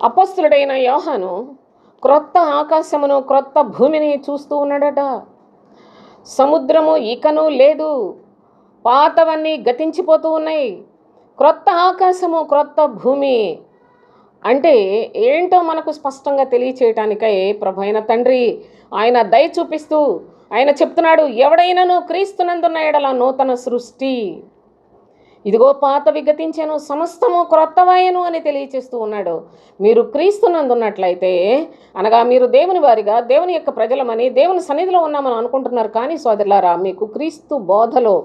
అపస్తుడైన యోహాను క్రొత్త ఆకాశమును క్రొత్త భూమిని చూస్తూ ఉన్నాడట. సముద్రము ఇకను లేదు పాతవన్నీ గతించిపోతూ ఉన్నాయి. క్రొత్త ఆకాశము క్రొత్త భూమి అంటే ఏంటో మనకు స్పష్టంగా తెలియచేయటానికై ప్రభు అయిన తండ్రి ఆయన దయ చూపిస్తూ ఆయన చెప్తున్నాడు ఎవడైనాను క్రీస్తునందున్న ఎడల నూతన సృష్టి. ఇదిగో పాత విగతించాను సమస్తము క్రొత్తవాయను అని తెలియచేస్తూ ఉన్నాడు. మీరు క్రీస్తునందున్నట్లయితే అనగా మీరు దేవుని వారిగా దేవుని యొక్క ప్రజలమని దేవుని సన్నిధిలో ఉన్నామని అనుకుంటున్నారు. కానీ సోదరులారా మీకు క్రీస్తు బోధలో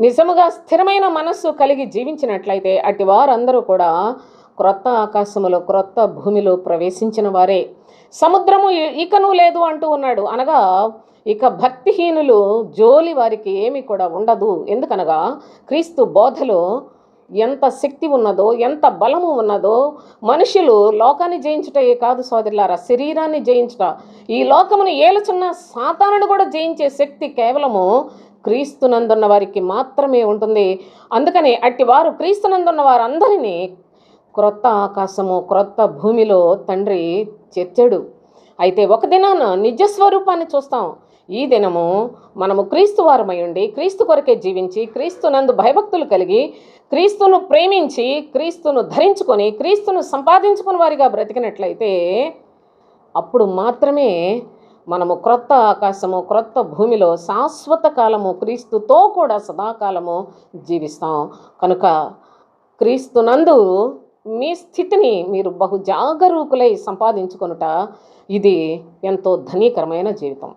నిజముగా స్థిరమైన మనస్సు కలిగి జీవించినట్లయితే అట్టి వారందరూ కూడా క్రొత్త ఆకాశములో క్రొత్త భూమిలో ప్రవేశించిన వారే. సముద్రము ఇకను లేదు అంటూ ఉన్నాడు. అనగా ఇక భక్తిహీనులు జోలి వారికి ఏమీ కూడా ఉండదు. ఎందుకనగా క్రీస్తు బోధలో ఎంత శక్తి ఉన్నదో ఎంత బలము ఉన్నదో మనుషులు లోకాన్ని జయించుటే కాదు సోదరులారా శరీరాన్ని జయించుట. ఈ లోకమును ఏలుచున్న సాతానుడు కూడా జయించే శక్తి కేవలము క్రీస్తునందున్న వారికి మాత్రమే ఉంటుంది. అందుకని అట్టి వారు క్రీస్తునందున్న వారందరినీ క్రొత్త ఆకాశము క్రొత్త భూమిలో తండ్రి చేర్చాడు. అయితే ఒక దినాన నిజ స్వరూపాన్ని చూస్తాం. ఈ దినము మనము క్రీస్తు వారమై ఉండి క్రీస్తు కొరకే జీవించి క్రీస్తునందు భయభక్తులు కలిగి క్రీస్తును ప్రేమించి క్రీస్తును ధరించుకొని క్రీస్తును సంపాదించుకుని వారిగా బ్రతికినట్లయితే అప్పుడు మాత్రమే మనము క్రొత్త ఆకాశము క్రొత్త భూమిలో శాశ్వత కాలము క్రీస్తుతో కూడా సదాకాలము జీవిస్తాం. కనుక క్రీస్తునందు మీ స్థితిని మీరు బహు జాగరూకులై సంపాదించుకొనుట ఇది ఎంతో ధనీకరమైన జీవితం.